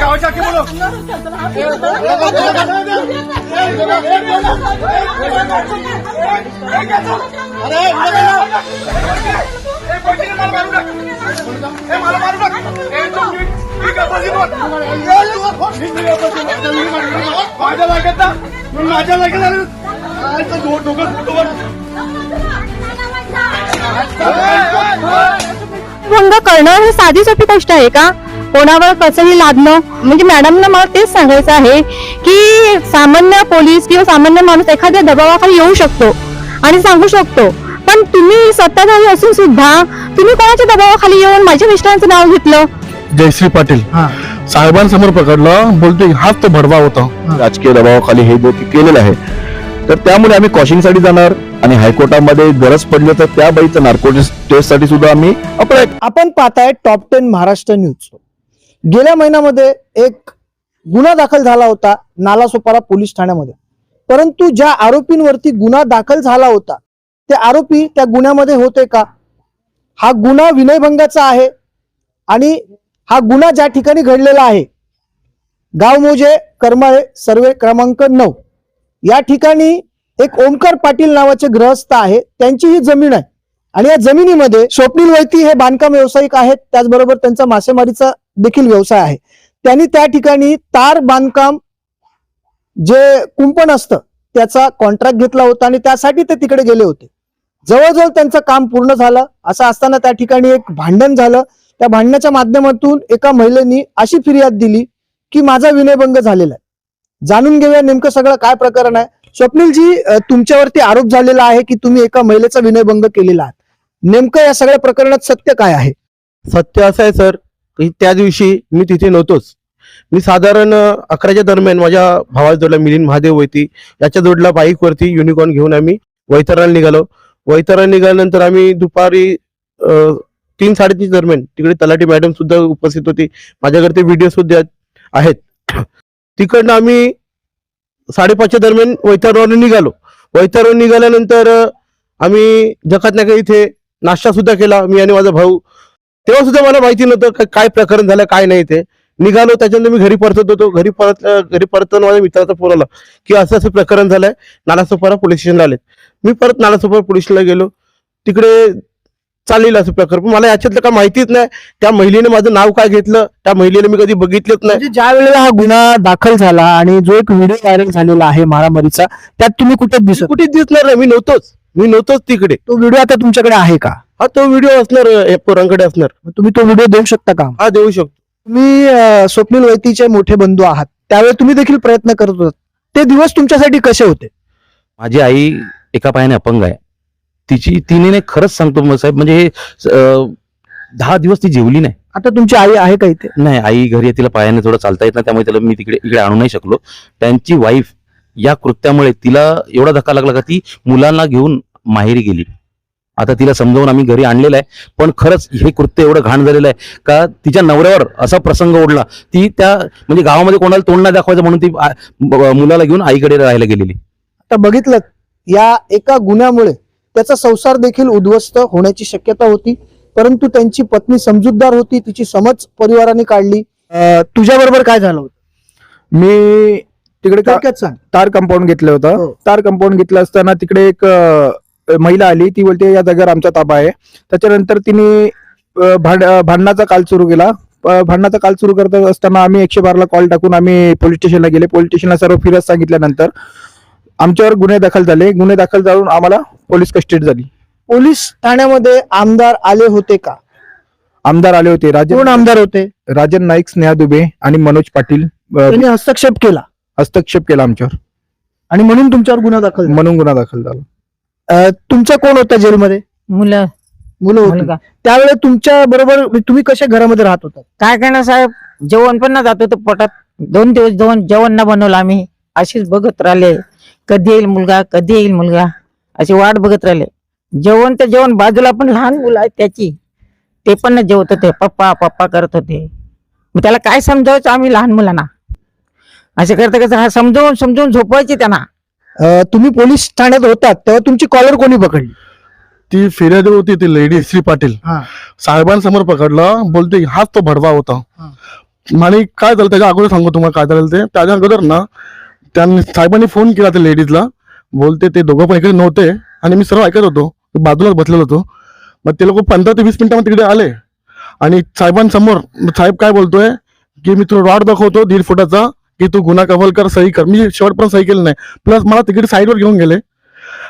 गावाच्या आखी बोलो अरे मला मारू माझ्या लागत माझ्या लागत डोकं भंग करणं ही साधी सोपी गोष्ट आहे का? कोणावर कसंही लादणं म्हणजे मॅडमना मला तेच सांगायचं आहे की सामान्य पोलीस किंवा सामान्य माणूस एखाद्या दबावाखाली येऊ शकतो आणि सांगू शकतो. पण तुम्ही सत्ताधारी असून सुद्धा तुम्ही कोणाच्या दबावाखाली येऊन माझ्या मिस्टरांचं नाव घेतलं? जयश्री पाटील. साहेबांसमोर पकडलं बोलते हाच तो भडवा होता. राजकीय दबावाखाली हे जे केलेलं आहे. तर त्यामुळे आम्ही कॉशिंगसाठी जाणार आणि हायकोर्टामध्ये गरज पडली तर त्या बाईचं नार्कोटिक्स टेस्टसाठी सुद्धा आम्ही अप्लाय आपण पाहताय टॉप टेन महाराष्ट्र न्यूज गेल्या महिन्यामध्ये एक गुन्हा दाखल झाला होता नालासोपारा पोलीस ठाण्यामध्ये. परंतु ज्या आरोपींवरती गुन्हा दाखल झाला होता ते आरोपी त्या गुन्ह्यामध्ये होते का? हा गुन्हा विनयभंगाचा आहे आणि हा गुन्हा ज्या ठिकाणी घडलेला आहे गाव मोजे सर्वे क्रमांक नऊ. या ठिकाणी एक ओमकार पाटील नावाचे ग्रहस्थ आहे त्यांची ही जमीन आहे. आणि या जमिनीमध्ये स्वप्नील वैती हे बांधकाम व्यावसायिक आहेत त्याचबरोबर त्यांचा मासेमारीचा देखील व्यवसाय आहे. त्यांनी त्या ठिकाणी तार बांधकाम जे कुंपण असतं त्याचा कॉन्ट्रॅक्ट घेतला होता आणि त्यासाठी ते तिकडे गेले होते. जवळजवळ त्यांचं काम पूर्ण झालं. असं असताना त्या ठिकाणी एक भांडण झालं. त्या भांडणाच्या माध्यमातून एका महिलेनी अशी फिर्याद दिली की माझा विनयभंग झालेला आहे. जाणून घेऊया नेमकं सगळं काय प्रकरण आहे. स्वप्नीलजी तुमच्यावरती आरोप झालेला आहे की तुम्ही एका महिलेचा विनयभंग केलेला आहात नेमकं या सगळ्या प्रकरणात सत्य काय आहे? सत्य असं आहे सर. त्या दिवशी मी तिथे नव्हतोच. मी साधारण अकराच्या दरम्यान माझ्या भावाच्या जोडला मिलिंद महादेव वैती याच्या जोडला बाईकवरती युनिकॉर्न घेऊन आम्ही वैतरणाला निघालो. वैतरण निघाल्यानंतर आम्ही दुपारी तीन साडेतीन दरम्यान तिकडे तलाठी मॅडम सुद्धा उपस्थित होती. माझ्याकडे ते व्हिडिओ सुद्धा आहेत. तिकडनं आम्ही साडेपाचच्या दरम्यान वैतरणावरून निघालो. वैतरण निघाल्यानंतर अं, आम्ही जकातनाका इथे नाश्ता सुद्धा केला. मी आणि माझा भाऊ तेव्हा सुद्धा मला माहिती नव्हतं काय प्रकरण झालं काय नाही ते. निघालो त्याच्यानंतर मी घरी परतत होतो. घरी परत घरी परतताना माझ्या मित्राचा फोन आला की असं असं प्रकरण झालंय नालासोपारा पोलीस स्टेशनला आलेत. मी परत नालासोपारा पोलीस स्टेशनला गेलो. तिकडे चाललेलं असं प्रकरण. पण मला याच्यातलं काय माहितीच नाही. त्या महिलेने माझं नाव काय घेतलं? त्या महिलेने मी कधी बघितलंच नाही. म्हणजे ज्या वेळेला हा गुन्हा दाखल झाला आणि जो एक व्हिडिओ व्हायरल झालेला आहे मारामारीचा त्यात तुम्ही कुठेच दिसत कुठेच दिसणार नाही. मी नव्हतोच. मी नव्हतोच तिकडे. तो व्हिडिओ आता तुमच्याकडे आहे का? हा तो व्हिडिओ असणार अं, पोरांकडे असणार. मग तुम्ही तो व्हिडिओ देऊ शकता का? हा देऊ शकतो. तुम्ही अं, स्वप्नील वैतीचे मोठे बंधू आहात. त्यावेळी तुम्ही देखील प्रयत्न करत होतात. ते दिवस तुमच्यासाठी कसे होते? माझी आई एका पायाने अपंग आहे. तिची तिने नाही खरंच सांगतो मग साहेब म्हणजे हे अं, दहा दिवस ती जेवली नाही. आता तुमची आई आहे का इथे? नाही आई घरी आहे, तिला पायाने थोडं चालता येत नाही त्यामुळे त्याला मी तिकडे इकडे आणू नाही शकलो. त्यांची वाईफ या कृत्यामुळे तिला एवढा धक्का लागला का ती मुलांना घेऊन माहेरी गेली. आता तिला समजावून आम्ही घरी आणलेलं आहे. पण खरंच हे कृत्य एवढं घाण झालेलं आहे का तिच्या नवऱ्यावर असा प्रसंग ओढला ती त्या म्हणजे गावामध्ये कोणाला तोंड नाही दाखवायचं म्हणून ती मुलाला घेऊन आईकडे राहायला गेलेली. आता बघितलं या एका गुन्ह्यामुळे त्याचा संसार देखील उद्ध्वस्त होण्याची शक्यता होती परंतु त्यांची पत्नी समजूतदार होती तिची समज परिवाराने काढली. तुझ्या बरोबर काय झालं होतं? मी तिकडे तार कंपाऊंड घेतलं होतं. हो. तार कंपाऊंड घेतलं असताना तिकडे एक महिला आली ती बोलते या जागेवर आमचा ताबा आहे. त्याच्यानंतर तिने भांड भांडणाचा काल सुरू केला. भांडणाचा काल सुरू करत असताना आम्ही एकशे बारला कॉल टाकून आम्ही पोलीस स्टेशनला गेले. पोलीस स्टेशनला सर्व फिरत सांगितल्यानंतर आमच्यावर गुन्हे दाखल झाले. गुन्हे दाखल झाून आम्हाला पोलीस कस्टडी झाली. पोलीस ठाण्यामध्ये आमदार आले होते का? आमदार आले होते. राजन आमदार होते? राजन नाईक स्नेहा दुबे आणि मनोज पाटील त्यांनी हस्तक्षेप केला. हस्तक्षेप केला आमच्यावर. आणि म्हणून तुमच्यावर गुन्हा दाखल. म्हणून गुन्हा दाखल झाला. अं, तुमचं कोण होतं जेलमध्ये? मुलं. मुलं होती. मुलगा. त्यावेळेस तुमच्या बरोबर तुम्ही कशा घरामध्ये राहत होता? काय करणार साहेब? जेवण पण ना जात होतं पोटात. दोन दिवस जेवण जेवण ना बनवलं आम्ही. अशीच बघत राहिले. कधी येईल मुलगा कधी येईल मुलगा? अशी वाट बघत राहिले. जेवण तर जेवण. बाजूला पण लहान मुलं आहेत त्याची. ते पण ना जेवत होते. पप्पा पप्पा करत होते. मग त्याला काय समजावायचं आम्ही लहान मुलांना? असे करता कसं हा समजावून समजावून झोपवायचे त्यांना. तुम्ही पोलीस ठाण्यात होतात तेव्हा तुमची कॉलर कोणी पकडली? ती फिर्यादी होती ती लेडी श्री पाटील. साहेबांसमोर पकडलं बोलते हाच तो भडवा होता. आणि काय झालं? त्याच्या अगोदर सांगू तुम्हाला काय झालं ते. त्याच्या अगोदर ना त्यांनी साहेबांनी फोन केला त्या लेडीजला बोलते ते दोघं पण इकडे नव्हते आणि मी सर्व ऐकत होतो. बाजूलाच बसलेलो होतो. मग ते लोक पंधरा ते वीस मिनिटामध्ये तिकडे आले. आणि साहेबांसमोर साहेब काय बोलतोय? की मी तुला रॉड दाखवतो दीड फुटाचा. की तू गुन्हा कबल कर सही कर. मी पण सही केली नाही. प्लस मला तिकडे साईडवर घेऊन गेले.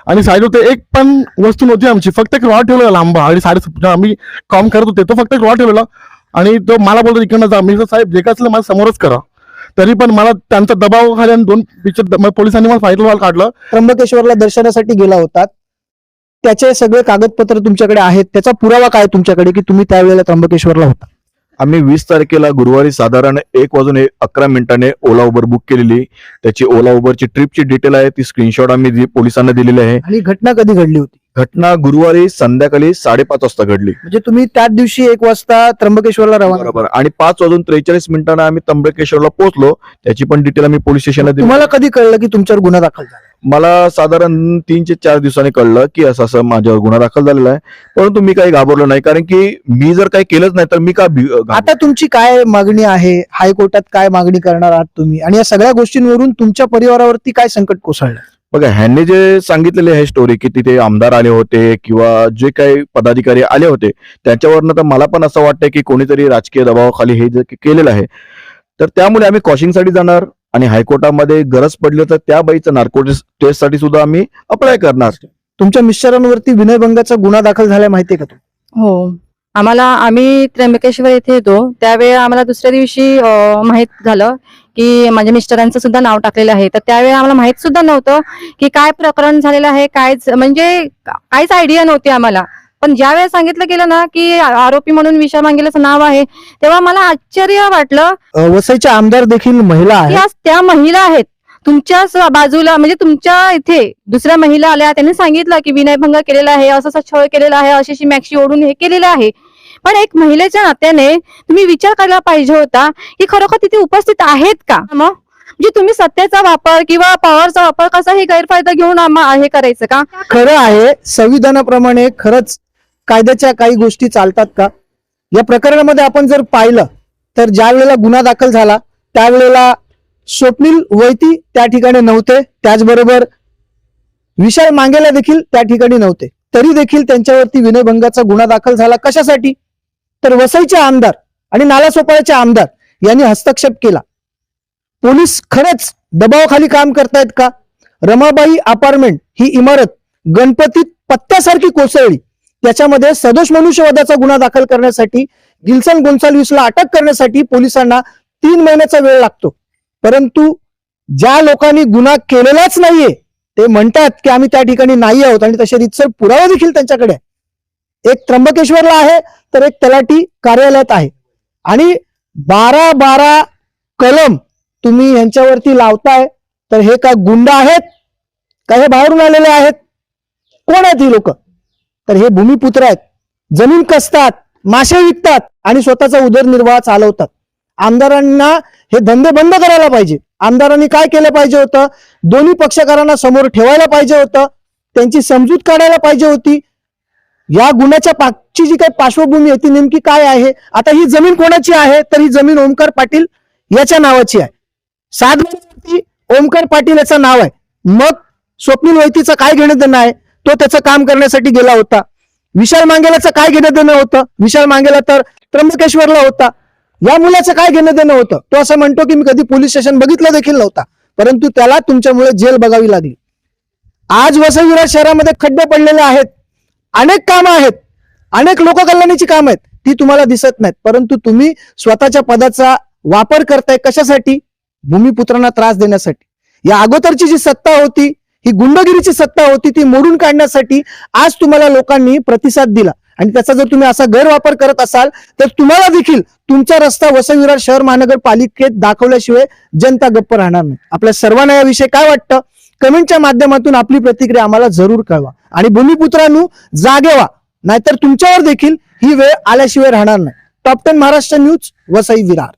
आणि साईडवर ते एक पण वस्तू नव्हती आमची. फक्त एक रॉड ठेवलेला लांबा. आणि साडे आम्ही काम करत होते तो फक्त एक रॉड ठेवलेला. आणि तो मला बोलतो इकडनं जा. मी साहेब जे काय असलं समोरच करा. तरी पण मला त्यांचा दबाव खाली आणि दोन पिक्चर पोलिसांनी मला फाईट काढलं. त्र्यंबकेश्वरला दर्शनासाठी गेला होता त्याचे सगळे कागदपत्र तुमच्याकडे आहेत. त्याचा पुरावा काय तुमच्याकडे की तुम्ही त्यावेळेला त्र्यंबकेश्वरला होता? आम्ही वीस तारखेला गुरुवारी साधारण एक वाजून अकरा मिनिटाने ओला उबर बुक केलेली. त्याची ओला उबरची ट्रिपची डिटेल आहे ती स्क्रीनशॉट आम्ही पोलिसांना दिलेली आहे. आणि घटना कधी घडली होती? घटना गुरुवारी संध्याकाळी साडेपाच वाजता घडली. म्हणजे तुम्ही त्याच दिवशी एक वाजता त्र्यंबकेश्वरला रवाना बरोबर. आणि पाच वाजून त्रेचाळीस मिनिटांना आम्ही त्र्यंबकेश्वरला पोहोचलो. त्याची पण डिटेल आम्ही पोलीस स्टेशनला दिली. तुम्हाला कधी कळलं की तुमच्यावर गुन्हा दाखल झाला? मला साधारण तीन ते चार दिवसांनी कळलं की असं असं माझ्यावर गुन्हा दाखल झालेला आहे. परंतु मी काही घाबरलो नाही कारण की मी जर काही केलंच नाही तर मी का भी-? आता तुमची काय मागणी आहे? हायकोर्टात काय मागणी करणार आहात तुम्ही? आणि या सगळ्या गोष्टींवरून तुमच्या परिवारावरती काय संकट कोसळलं? बघा ह्यांनी जे सांगितलेले आहे स्टोरी की तिथे आमदार आले होते किंवा जे काही पदाधिकारी आले होते त्याच्यावरनं तर मला पण असं वाटतंय की कोणीतरी राजकीय दबावाखाली हे जे केलेलं आहे. तर त्यामुळे आम्ही कॉशिंगसाठी जाणार. आणि हायकोर्टामध्ये गरज पडली तर त्या बाईचं नार्कोटिक्स टेस्टसाठी सुद्धा आम्ही अप्लाय करणार. तुमच्या मिस्टरांवरती विनयभंगाचा गुन्हा दाखल झालाय माहितीये का तुम्हाला? हो. आम्हाला आम्ही त्र्यंबकेश्वर येथे येतो. त्यावेळी आम्हाला दुसऱ्या दिवशी माहीत झालं की माझ्या मिस्टरांचं सुद्धा नाव टाकलेलं आहे. तर त्यावेळी आम्हाला माहीत सुद्धा नव्हतं की काय प्रकरण झालेलं आहे काय म्हणजे काहीच आयडिया नव्हती आम्हाला. पण ज्या वेळेस सांगितलं गेलं ना की आरोपी म्हणून विशाल मांगेलाचं नाव आहे तेव्हा मला आश्चर्य वाटलं. वसईच्या आमदार देखील महिला आहेत. त्या महिला आहेत. तुमच्याच बाजूला म्हणजे तुमच्या इथे दुसऱ्या महिला आल्या त्यांनी सांगितलं की विनयभंग केलेला आहे असं छळ केलेला आहे अशी मॅक्सी ओढून हे केलेलं आहे. पण एक महिलेच्या नात्याने तुम्ही विचार करायला पाहिजे होता की खरोखर तिथे उपस्थित आहेत का? मग? म्हणजे तुम्ही सत्तेचा वापर किंवा पॉवरचा वापर कसाही गैरफायदा घेऊन हे करायचं का? खरं आहे संविधानाप्रमाणे खरंच कायद्याच्या काही गोष्टी चालतात का? या प्रकरणामध्ये आपण जर पाहिलं तर ज्या वेळेला गुन्हा दाखल झाला त्यावेळेला स्वप्नील वैती त्या ठिकाणी नव्हते. त्याचबरोबर विशाल मांगेला देखील त्या ठिकाणी नव्हते. तरी देखील त्यांच्यावरती विनयभंगाचा गुन्हा दाखल झाला. कशासाठी? तर वसईचे आमदार आणि नालासोपाळ्याचे आमदार यांनी हस्तक्षेप केला. पोलीस खरंच दबावाखाली काम करतायत का? रमाबाई अपार्टमेंट ही इमारत गणपतीत पत्त्यासारखी कोसळली. त्याच्यामध्ये सदोष मनुष्यवधाचा गुन्हा दाखल करण्यासाठी गिल्सन गोन्साल्विसला अटक करण्यासाठी पोलिसांना तीन महिन्याचा वेळ लागतो. परंतु ज्या लोकांनी गुन्हा केलेलाच नाहीये ते म्हणतात की आम्ही त्या ठिकाणी नाही आहोत आणि तसे रितसर पुरावा देखील त्यांच्याकडे एक त्र्यंबकेश्वरला आहे तर एक तलाठी कार्यालयात आहे. आणि बारा बारा कलम तुम्ही यांच्यावरती लावताय तर हे काय गुंड आहेत? का हे बाहेरून आलेले आहेत? कोण आहेत ही लोक? तर हे भूमिपुत्र आहेत. जमीन कसतात मासे विकतात आणि स्वतःचा उदरनिर्वाह चालवतात. आमदारांना हे धंदे बंद करायला पाहिजे. आमदारांनी काय केलं पाहिजे होतं? दोन्ही पक्षकारांना समोर ठेवायला पाहिजे होतं. त्यांची समजूत काढायला पाहिजे होती. या गुन्ह्याच्या पाठची जी काही पार्श्वभूमी आहे ती नेमकी काय आहे? आता ही जमीन कोणाची आहे? तर ही जमीन ओमकार पाटील याच्या नावाची आहे. सातबारावरती ओमकार पाटील याचं नाव आहे. मग स्वप्नील वैतीचं काय घेणं देणं आहे? तो त्याचं काम करण्यासाठी गेला होता. विशाल मांगेलाचं काय घेणं देणं होतं? विशाल मांगेला तर त्र्यंबकेश्वरला होता. या मुलाचं काय घेणं देणं होतं? तो असं म्हणतो की मी कधी पोलीस स्टेशन बघितलं देखील नव्हता. परंतु त्याला तुमच्यामुळे जेल बघावी लागली. आज वसईविरा शहरामध्ये खड्डे पडलेले आहेत. अनेक कामं आहेत. अनेक लोककल्याणाची कामं आहेत. ती तुम्हाला दिसत नाहीत. परंतु तुम्ही स्वतःच्या पदाचा वापर करताय कशासाठी? भूमिपुत्रांना त्रास देण्यासाठी. या अगोदरची जी सत्ता होती ही गुंडगिरीची सत्ता होती ती मोडून काढण्यासाठी आज तुम्हाला लोकांनी प्रतिसाद दिला. आणि त्याचा जर तुम्ही असा गैरवापर करत असाल तर तुम्हाला देखील तुमचा रस्ता वसई विरार शहर महानगरपालिकेत दाखवल्याशिवाय जनता गप्प राहणार नाही. आपल्या सर्वांना याविषयी काय वाटतं? कमेंटच्या माध्यमातून आपली प्रतिक्रिया आम्हाला जरूर कळवा. आणि भूमिपुत्रांनो जागे व्हा. नाहीतर तुमच्यावर देखील ही वेळ आल्याशिवाय राहणार नाही. Top ten Maharashtra news Vasai Virar